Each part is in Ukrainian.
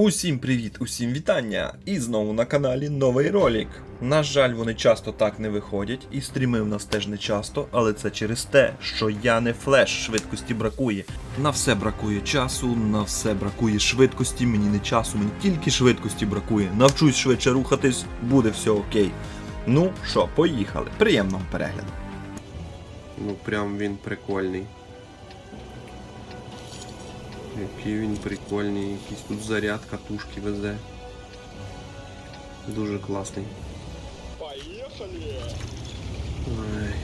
Усім привіт, усім вітання! І знову на каналі новий ролик. На жаль, вони часто так не виходять, і стріми в нас теж не часто, але це через те, що я не флеш, швидкості бракує. На все бракує часу, на все бракує швидкості, мені не часу, мені тільки швидкості бракує. Навчусь швидше рухатись, буде все окей. Ну що, поїхали. Приємного перегляду. Ну прям він прикольний. Який він прикольний, якийсь тут заряд катушки везе. Дуже класний. Поехали! Ой.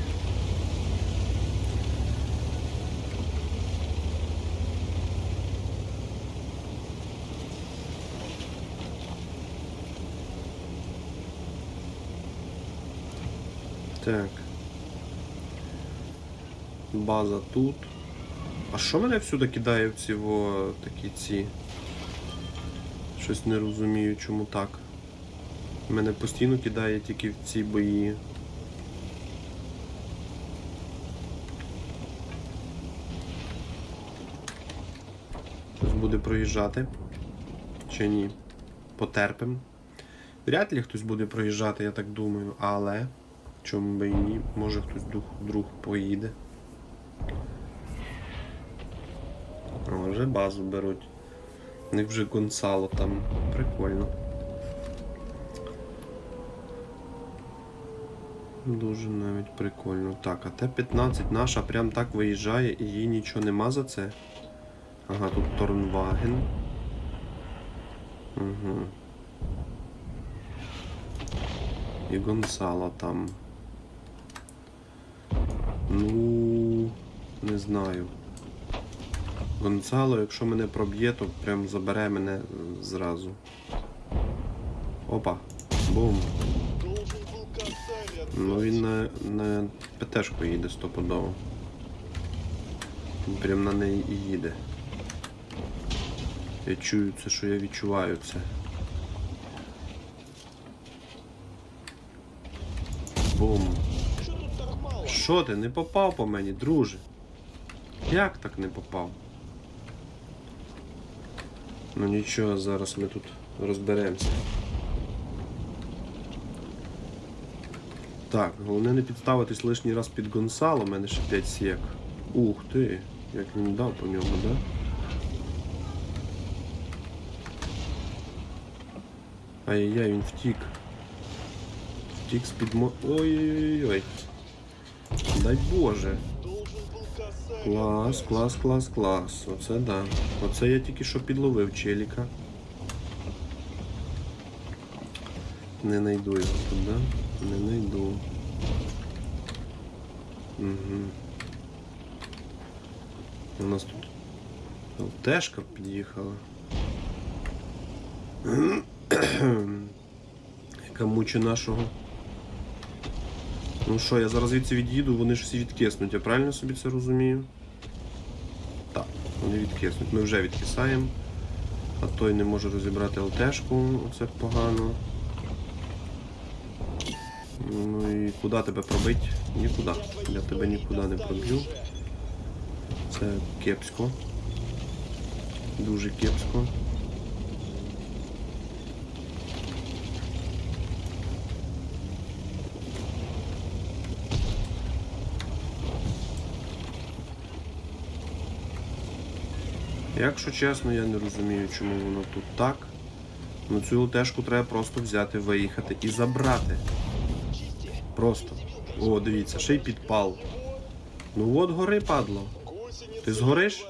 Так. База тут. А що мене всюди кидає в ці во такі ці? Щось не розумію, чому так. Мене постійно кидає тільки в ці бої. Хтось буде проїжджати. Чи ні? Потерпим. Вряд ли хтось буде проїжджати, я так думаю, але чому би і ні, може хтось друг, друг поїде. О, вже базу беруть. У них вже Гонсало там. Прикольно. Дуже навіть прикольно. Так, а Т-15 наша прям так виїжджає і їй нічого нема за це. Ага, тут Торнваген. Угу. І Гонсало там. Ну, не знаю. Гонсало, якщо мене проб'є, то прям забере мене е, зразу. Опа. Бум. Ну він на, на ПТшку їде стопудово. Він прям на неї і їде. Я чую це, що я відчуваю це. Бум. Що ти, не попав по мені, друже? Як так не попав? Ну нічого, зараз ми тут розберемося. Так, головне не підставитись лишній раз під Гонсало, у мене ще 5 сек. Ух ти, як він дав по ньому, да? Ай-яй, він втік. Втік з-під мо... Ой-ой-ой. Дай Боже. Клас, клас, клас, клас. Оце да. Оце я тільки що підловив челіка. Не найду його тут, да? Не найду. Угу. У нас тут ЛТшка під'їхала. Яка муче нашого. Ну що, я зараз звідси від'їду, вони ж всі відкиснуть, я правильно собі це розумію? Так, вони відкиснуть. Ми вже відкисаємо. А той не може розібрати ЛТшку, оце погано. Ну і куди тебе пробить? Нікуди. Я тебе нікуди не проб'ю. Це кепсько. Дуже кепсько. Якщо чесно, я не розумію, чому воно тут так. Ну цю ЛТшку треба просто взяти, виїхати і забрати. Просто. О, дивіться, ще й підпал. Ну от гори падло. Ти згориш?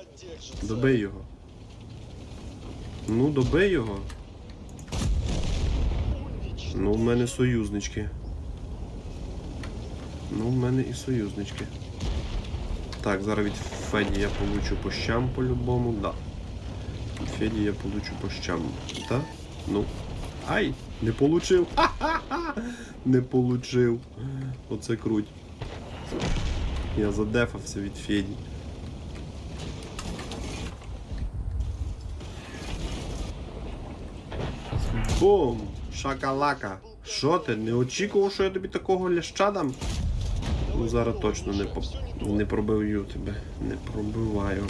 Добий його. Ну, добий його. Ну, в мене союзнички. Ну, в мене і союзнички. Так, зараз від Феді я получу по щам по-любому, да. Феді я получу по щам. Та? Ну. Ай! Не получив! Ха-ха-ха! Не получив. Оце круть. Я задефався від Феді. Бум! Шакалака! Що ти? Не очікував, що я тобі такого ляща дам? Ну зараз точно не, по... не пробиваю тебе. Не пробиваю.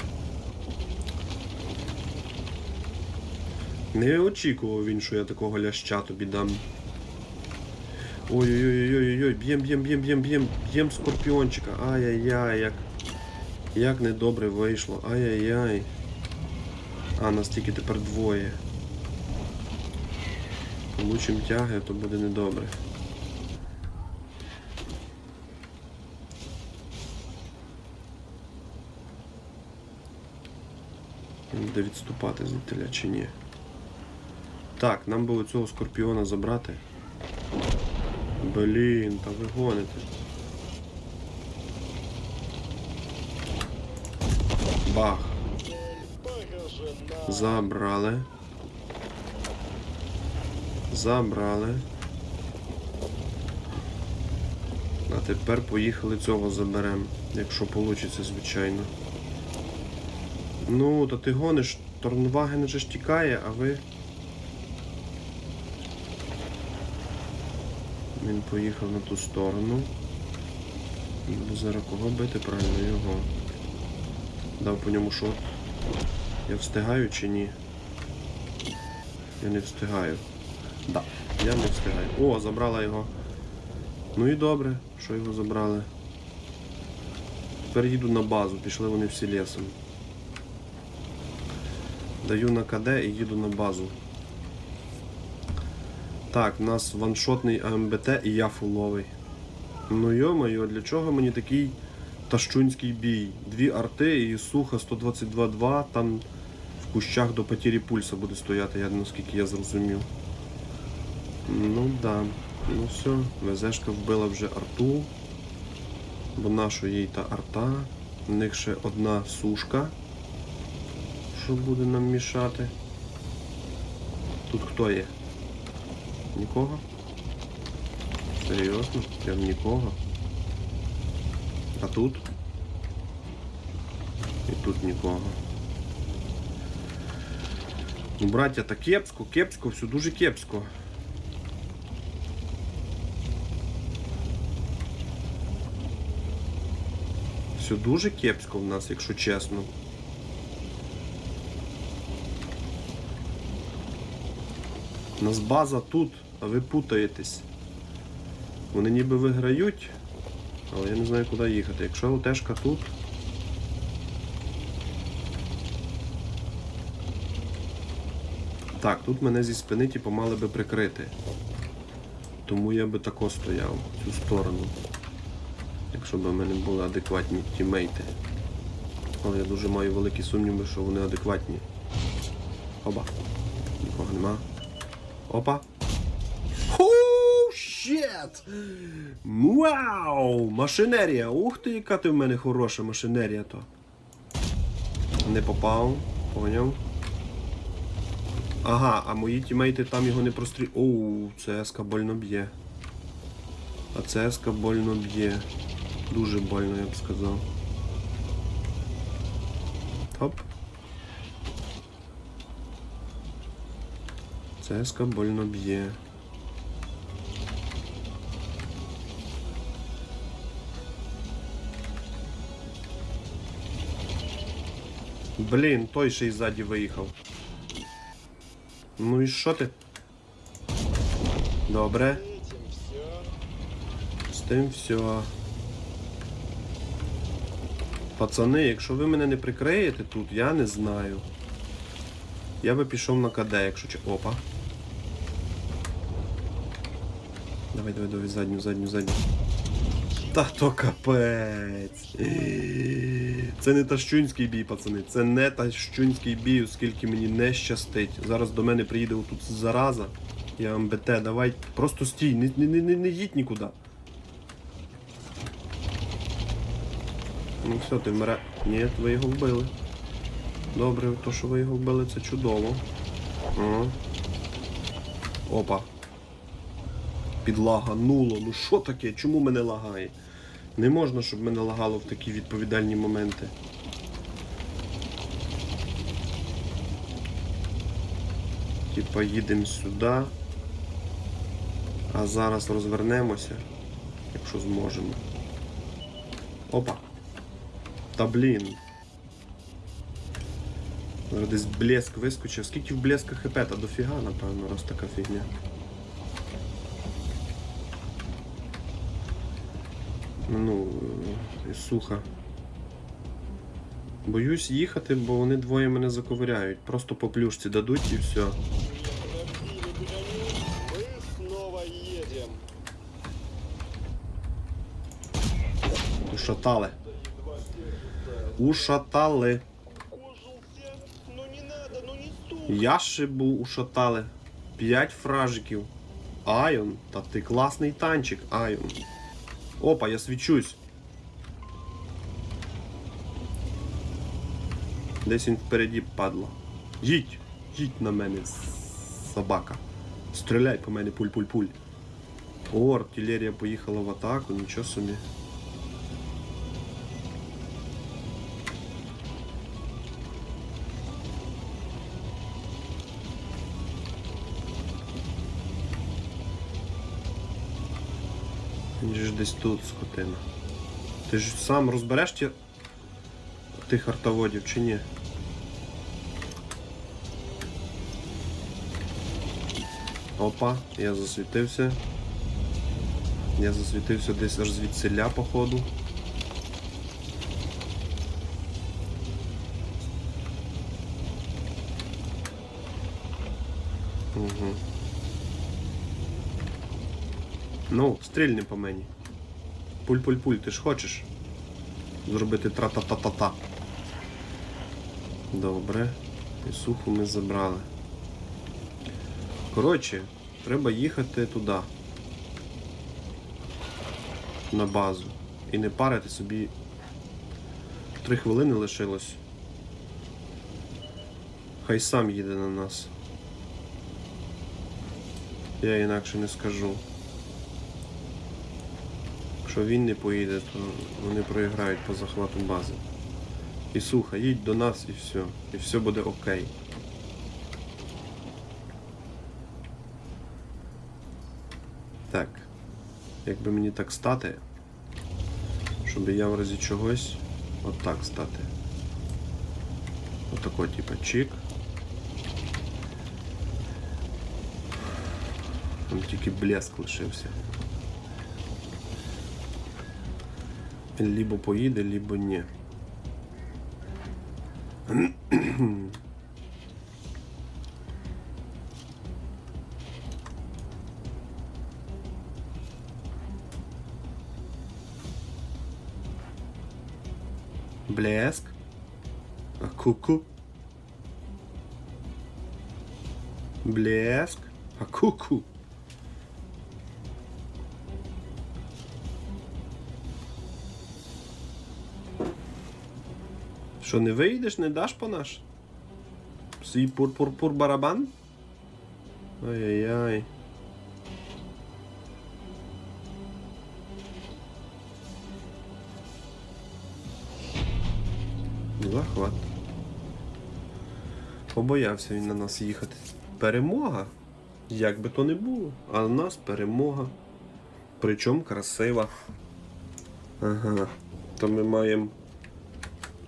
Не очікував він, що я такого ляща тобі дам. Ой-ой-ой-ой-ой, б'єм, б'єм, б'єм, б'єм, б'єм, б'єм скорпіончика. Ай-яй-яй, як. Як недобре вийшло. Ай-яй-яй. А, нас тільки тепер двоє. Получим тяги, то буде недобре. Буде відступати звідтиля чи ні. Так, нам було цього скорпіона забрати. Блін, та ви гоните. Бах. Забрали. Забрали. А тепер поїхали цього заберемо, якщо вийде, звичайно. Ну, то ти гониш, Торнваген же ж тікає, а ви. Він поїхав на ту сторону. Буду зараз кого бити, правильно його. Дав по ньому шот. Я встигаю чи ні? Я не встигаю. Да, я не встигаю. О, забрала його. Ну і добре, що його забрали. Тепер їду на базу, пішли вони всі лісом. Даю на КД і їду на базу. Так, у нас ваншотний АМБТ і я фуловий. Ну йо-моє, для чого мені такий тащунський бій? Дві арти і суха 122-2, там в кущах до потері пульса буде стояти, я наскільки я зрозумів. Ну да. Ну все, ВЗшка вбила вже арту. Бо нашу їй та арта. У них ще одна сушка. Що буде нам мішати? Тут хто є? Нікого? Серйозно? Прям нікого. А тут? І тут нікого. Ну, браття, та кепсько, кепсько, все дуже кепсько. Все дуже кепсько в нас, якщо чесно. У нас база тут, а ви путаєтесь. Вони ніби виграють, але я не знаю, куди їхати. Якщо ОТшка тут. Так, тут мене зі спини типу, мали би прикрити. Тому я би тако стояв в цю сторону. Якщо б в мене були адекватні тімейти. Але я дуже маю великі сумніви, що вони адекватні. Оба. Нікого нема. Опа. Щет! Вау! Машинерія! Ух ти, яка ти в мене хороша машинерія то. Не попав, поняв. Ага, а мої тімейти там його не прострі... Оу, ЦСК больно б'є. А ЦСК больно б'є. Дуже больно, я б сказав. Хоп. ЦСК больно б'є. Блін, той ще й ззаді виїхав. Ну і що ти? Добре. З тим все. Пацани, якщо ви мене не прикриєте тут, я не знаю. Я би пішов на КД, якщо. Опа. Давай, давай, давай, задню, задню, задню. Та то капець. Це не тащунський бій, пацани. Це не тащунський бій, оскільки мені не щастить. Зараз до мене приїде отут зараза. Я МБТ, давай. Просто стій, не, не, не, не їдь нікуди. Ну все, ти вмре. Ні, ви його вбили. Добре, то, що ви його вбили, це чудово. Ага. Опа. Підлагануло. Ну що таке? Чому мене лагає? Не можна, щоб мене лагало в такі відповідальні моменти. Типа їдемо сюди. А зараз розвернемося, якщо зможемо. Опа. Та блін. Десь блеск вискочив. Скільки в блеска хп? Та дофіга, напевно, раз така фігня. Ну, е, суха. Боюсь їхати, бо вони двоє мене заковиряють. Просто по плюшці дадуть і все. Ушатали. Ушатали. Стой. Яшибу ушатали. П'ять фражиків. Айон. Та ти класний танчик, Айон. Опа, я свічусь. Десь він впереді падло. Їдь! Їдь на мене, собака. Стріляй по мене, пуль-пуль-пуль. О, артилерія поїхала в атаку, нічого собі. Він ж десь тут, скотина. Ти ж сам розбереш ті... тих артоводів чи ні? Опа, я засвітився. Я засвітився десь аж звідсиля, походу. Угу. Ну, стрільни по мені. Пуль-пуль-пуль, ти ж хочеш зробити тра-та-та-та-та. Добре. І суху ми забрали. Коротше, треба їхати туди. На базу. І не парити собі. Три хвилини лишилось. Хай сам їде на нас. Я інакше не скажу. Якщо він не поїде, то вони проіграють по захвату бази. І суха, їдь до нас і все. І все буде окей. Так. Якби мені так стати, щоб я в разі чогось отак стати. Отако, типа, чик. Там тільки блеск лишився. Либо поїде, либо ні. Блеск. А ку-ку. Блеск. А ку-ку. Що не вийдеш, не даш по наш? Свій пур-пур-пур барабан? Ай-яй-яй. Захват. Побоявся він на нас їхати. Перемога. Як би то не було. А в нас перемога. Причому красива. Ага. То ми маємо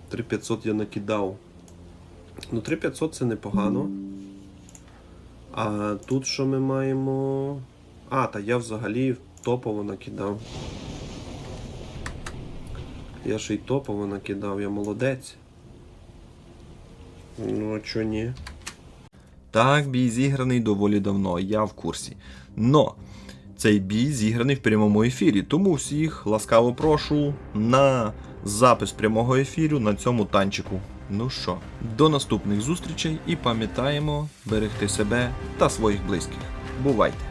3500 я накидав. Ну, 3500 це непогано. А тут що ми маємо. А, та я взагалі топово накидав. Я ще й топово накидав, я молодець. Ну, а чо ні? Так, бій зіграний доволі давно, я в курсі. Но цей бій зіграний в прямому ефірі, тому всіх ласкаво прошу на запис прямого ефіру на цьому танчику. Ну що, до наступних зустрічей і пам'ятаємо берегти себе та своїх близьких. Бувайте!